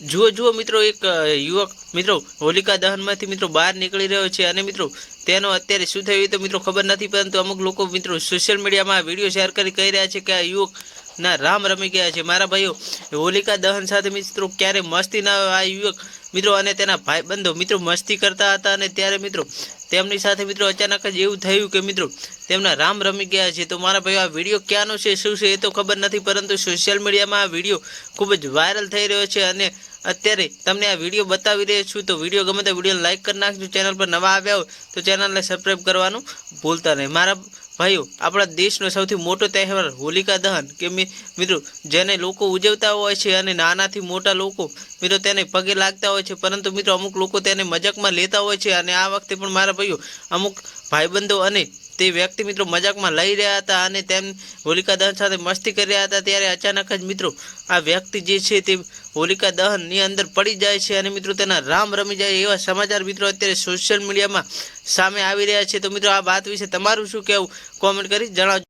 જુઓ જુઓ મિત્રો, એક યુવક, મિત્રો, હોલિકા દહનમાંથી મિત્રો બહાર નીકળી રહ્યો છે અને મિત્રો તેનો અત્યારે શું થયું તો મિત્રો ખબર નથી, પરંતુ અમુક લોકો મિત્રો સોશિયલ મીડિયામાં વીડિયો શેર કરી કહી રહ્યા છે કે આ યુવક ના, રામ રમી ગયા છે. મારા ભાઈઓ, હોલિકા દહન સાથે મિત્રો ક્યારે મસ્તી ના આ યુવક, મિત્રો, અને તેના ભાઈબંધો મિત્રો મસ્તી કરતા હતા અને ત્યારે મિત્રો, તેમની સાથે મિત્રો અચાનક જ એવું થયું કે મિત્રો, તેમના રામ રમી ગયા છે. તો મારા ભાઈઓ, આ વીડિયો ક્યાંનો છે? શું છે? એ તો ખબર નથી, પરંતુ સોશિયલ મીડિયામાં આ વીડિયો ખૂબ જ વાયરલ થઈ રહ્યો છે અને અત્યારે તમને આ વીડિયો બતાવી રહ્યો છું. તો વીડિયો ગમે તો વીડિયો લાઇક કરી નાખજો. ચેનલ પર નવા આવ્યા હોય તો ચેનલને સબસ્ક્રાઈબ કરવાનું ભૂલતા નહીં. મારા ભાઈઓ, આપણા દેશનો સૌથી મોટો તહેવાર હોલિકા દહન. કે મિત્રો, જેને લોકો ઉજવતા હોય છે અને નાનાથી મોટા લોકો, મિત્રો, તેને પગે લાગતા હોય છે. પરંતુ મિત્રો, અમુક લોકો તેને મજાકમાં લેતા હોય છે. અને આ વખતે પણ મારા ભાઈઓ, અમુક ભાઈબંધો અને તે વ્યક્તિ મિત્રો મજાકમાં લઈ રહ્યા હતા અને તેમ હોલિકા દહન સાથે મસ્તી કરી રહ્યા હતા, ત્યારે અચાનક જ મિત્રો આ વ્યક્તિ જે છે તે હોલિકા દહનની અંદર પડી જાય છે અને મિત્રો તેના રામ રમી જાય એવા સમાચાર મિત્રો અત્યારે સોશિયલ મીડિયામાં સામે આવી રહ્યા છે. તો મિત્રો આ વાત વિશે તમારું શું કહેવું? કોમેન્ટ કરી જણાવજો.